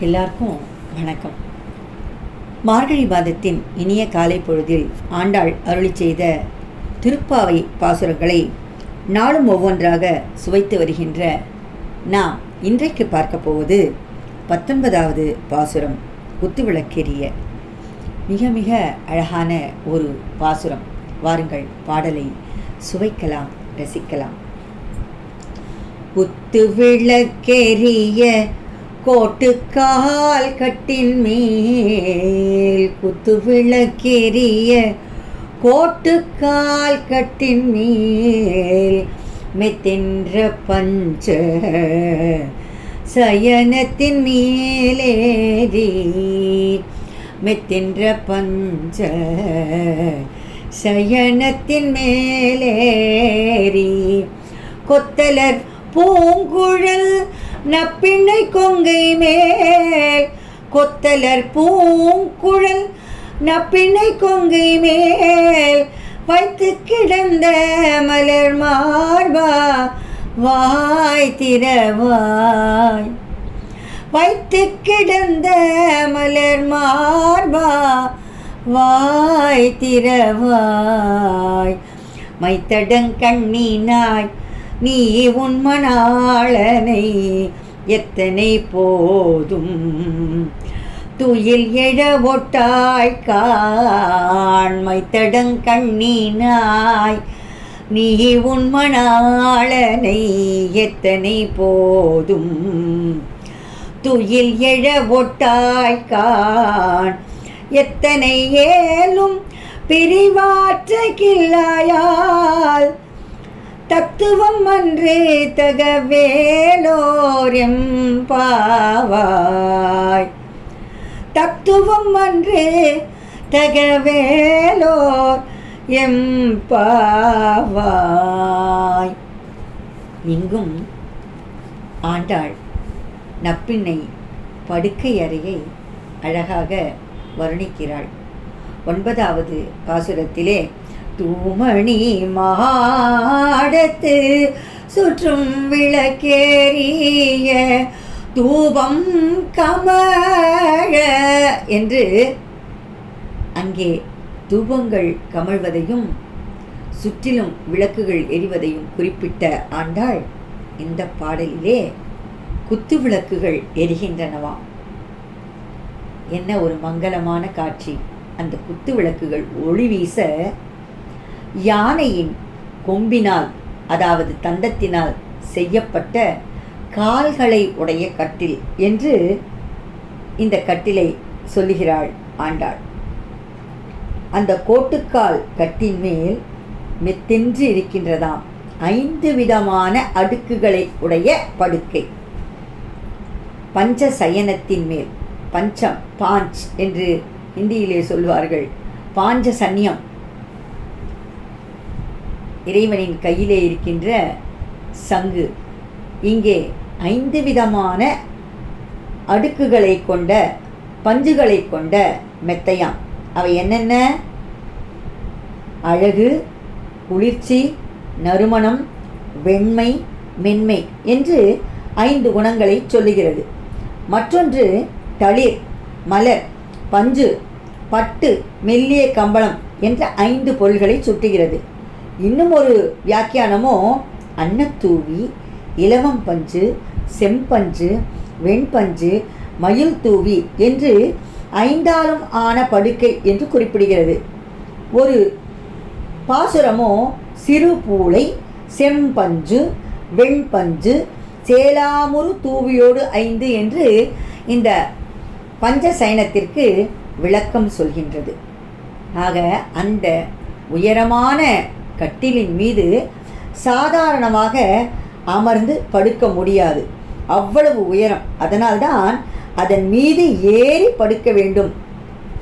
எல்லாருக்கும் வணக்கம். மார்கழி மாதத்தின் இனிய காலை பொழுதில் ஆண்டாள் அருளி செய்த திருப்பாவை பாசுரங்களை நாளும் ஒவ்வொன்றாக சுவைத்து வருகின்ற நாம் இன்றைக்கு பார்க்க போவது பத்தொன்பதாவது பாசுரம் குத்துவிளக்கெரிய மிக மிக அழகான ஒரு பாசுரம். வாருங்கள் பாடலை சுவைக்கலாம் ரசிக்கலாம். குத்து விளக்கெரிய கோட்டுக்கால் கட்டின் மேல் குத்து விளக்கெரிய கோட்டுக்கால் கட்டின் மேல் மெத்தென்ற பஞ்ச சயனத்தின் மேலேறி மெத்தென்ற பஞ்ச சயனத்தின் மேலேறி கொத்தலர் பூங்குழல் நப்பிண்ணை கொங்கை மேல் கொத்தலர் பூங்குழல் நப்பிண்ணை கொங்கை மேல் வைத்து கிடந்த மலர் மார்பா வாய் திறவாய். வைத்து கிடந்த மலர் மார்பா வாய் திறவாய். மைத்தடங்கண்ணினாய் நீ உண்மனாளனை எத்தனை போதும்? துயில் எழ ஒட்டாய் காண்மை தடங்கண்ணினாய் நீ உண்மனாளனை எத்தனை போதும்? துயில் எழ ஒட்டாய் காண் எத்தனை ஏலும் பிரிவாற்ற கில்லாயால் தத்துவம் அன்றே தகவேலோரெம் பாவாய். தத்துவம் அன்றே தகவேலோர் எம் பாவாய். இங்கும் ஆண்டாள் நப்பிண்ணை படுக்கை அறையை அழகாக வர்ணிக்கிறாள். ஒன்பதாவது பாசுரத்திலே தூமணி மாடத்து சுற்றும் விளக்கேறிய தூபம் கமழ என்று அங்கே தூபங்கள் கமழ்வதையும் சுற்றிலும் விளக்குகள் எரிவதையும் குறிப்பிட்ட ஆண்டாள் இந்த பாடலிலே குத்து விளக்குகள் எரிகின்றனவாம் என்ன ஒரு மங்களமான காட்சி. அந்த குத்து விளக்குகள் ஒளி வீச யானையின் கொம்பினால் அதாவது தந்தத்தினால் செய்யப்பட்ட கால்களை உடைய கட்டில் என்று இந்த கட்டிலை சொல்லுகிறாள் ஆண்டாள். அந்த கோட்டுக்கால் கட்டின் மேல் மெத்தென்று இருக்கின்றதாம். ஐந்து விதமான அடுக்குகளை உடைய படுக்கை. பஞ்ச சயனத்தின் மேல் பஞ்சம் பாஞ்ச் என்று ஹிந்தியிலே சொல்வார்கள் பாஞ்ச சன்னியம் இறைவனின் கையிலே இருக்கின்ற சங்கு. இங்கே ஐந்து விதமான அடுக்குகளை கொண்ட பஞ்சுகளை கொண்ட மெத்தையாம். அவை என்னென்ன? அழகு குளிர்ச்சி நறுமணம் வெண்மை மென்மை என்று ஐந்து குணங்களை சொல்லுகிறது. மற்றொன்று தளிர் மலர் பஞ்சு பட்டு மெல்லிய கம்பளம் என்ற ஐந்து பொருள்களை சுட்டுகிறது. இன்னும் ஒரு வியாக்கியானமோ அன்னத்தூவி இலவம் பஞ்சு செம்பஞ்சு வெண்பஞ்சு மயில் தூவி என்று ஐந்தாலும் ஆன படுக்கை என்று குறிப்பிடுகிறது. ஒரு பாசுரமோ சிறு பூளை செம்பஞ்சு வெண்பஞ்சு சேலாமுரு தூவியோடு ஐந்து என்று இந்த பஞ்ச சைனத்திற்கு விளக்கம் சொல்கின்றது. ஆக அந்த உயரமான கட்டிலின் மீது சாதாரணமாக அமர்ந்து படுக்க முடியாது. அவ்வளவு உயரம். அதனால்தான் அதன் மீது ஏறி படுக்க வேண்டும்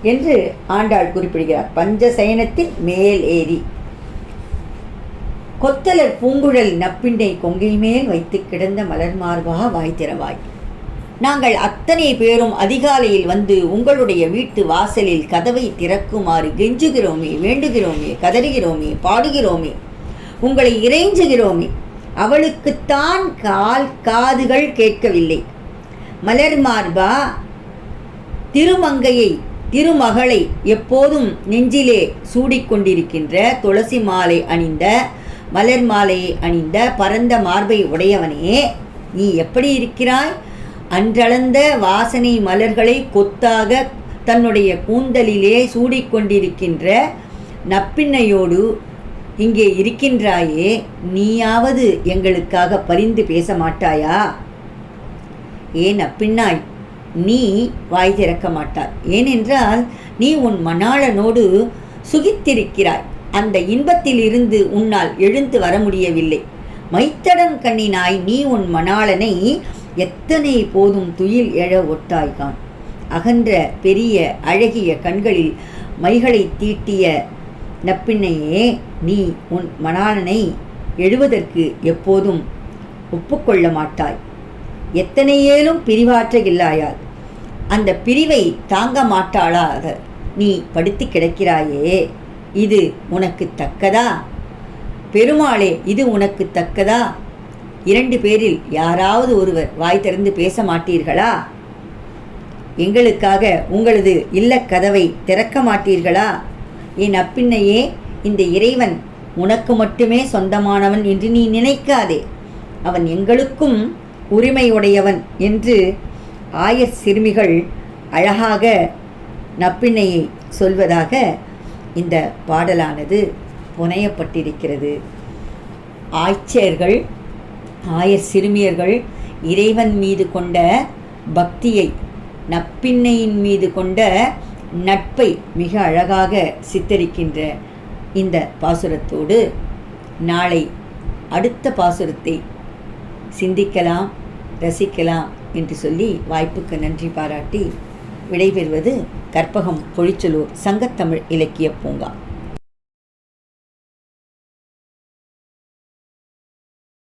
என்று ஆண்டாள் குறிப்பிடுகிறார். பஞ்சசயனத்தில் மேல் ஏறி. கொத்தலர் பூங்குழல் நப்பிண்டை கொங்கில் மேல் வைத்து கிடந்த மலர் மார்பா வாய் திறவாய். நாங்கள் அத்தனை பேரும் அதிகாலையில் வந்து உங்களுடைய வீட்டு வாசலில் கதவை திறக்குமாறு கெஞ்சுகிறோமே வேண்டுகிறோமே கதறுகிறோமே பாடுகிறோமே உங்களை இறைஞ்சுகிறோமே. அவளுக்குத்தான் கால் காதுகள் கேட்கவில்லை. மலர் மார்பா திருமங்கையை திருமகளை எப்போதும் நெஞ்சிலே சூடிக்கொண்டிருக்கின்ற துளசி மாலை அணிந்த மலர் மாலையை அணிந்த பரந்த மார்பை உடையவனே நீ எப்படி இருக்கிறாய்? அன்றளந்த வாசனை மலர்களை கொத்தாக தன்னுடைய கூந்தலிலே சூடிக்கொண்டிருக்கின்ற நப்பின்னையோடு இங்கே இருக்கின்றாயே நீயாவது எங்களுக்காக பரிந்து பேச மாட்டாயா ஏன் அப்பின்னாய் நீ வாய் திறக்க மாட்டாய். ஏனென்றால் நீ உன் மணாளனோடு சுகித்திருக்கிறாய். அந்த இன்பத்திலிருந்து உன்னால் எழுந்து வர முடியவில்லை. மைத்தடம் கண்ணினாய் நீ உன் மணாளனை எத்தனை போதும் துயில் எழ ஒட்டாய்கான்? அகன்ற பெரிய அழகிய கண்களில் மைகளை தீட்டிய நப்பின்னையே நீ உன் மணாளனை எழுவதற்கு எப்போதும் ஒப்புக்கொள்ள மாட்டாய். எத்தனையேலும் பிரிவாற்ற இல்லாயால் அந்த பிரிவை தாங்க மாட்டாளாக நீ படுத்து கிடக்கிறாயே இது உனக்கு தக்கதா? பெருமாளே இது உனக்கு தக்கதா? இரண்டு பேரில் யாராவது ஒருவர் வாய் திறந்து பேச மாட்டீர்களா? எங்களுக்காக உங்களது இல்லக்கதவை திறக்க மாட்டீர்களா? என் அப்பின்னையே இந்த இறைவன் உனக்கு மட்டுமே சொந்தமானவன் என்று நீ நினைக்காதே. அவன் எங்களுக்கும் உரிமையுடையவன் என்று ஆயர் சிறுமிகள் அழகாக நப்பின்னையை சொல்வதாக இந்த பாடலானது புனையப்பட்டிருக்கிறது. ஆய்ச்சியர்கள் ஆயர் சிறுமியர்கள் இறைவன் மீது கொண்ட பக்தியை நப்பின்னையின் மீது கொண்ட நட்பை மிக அழகாக சித்தரிக்கின்ற இந்த பாசுரத்தோடு நாளை அடுத்த பாசுரத்தை சிந்திக்கலாம் ரசிக்கலாம் என்று சொல்லி வாய்ப்புக்கு நன்றி பாராட்டி விடைபெறுவது கற்பகம் பொழிச்சலூர் சங்கத்தமிழ் இலக்கிய பூங்கா.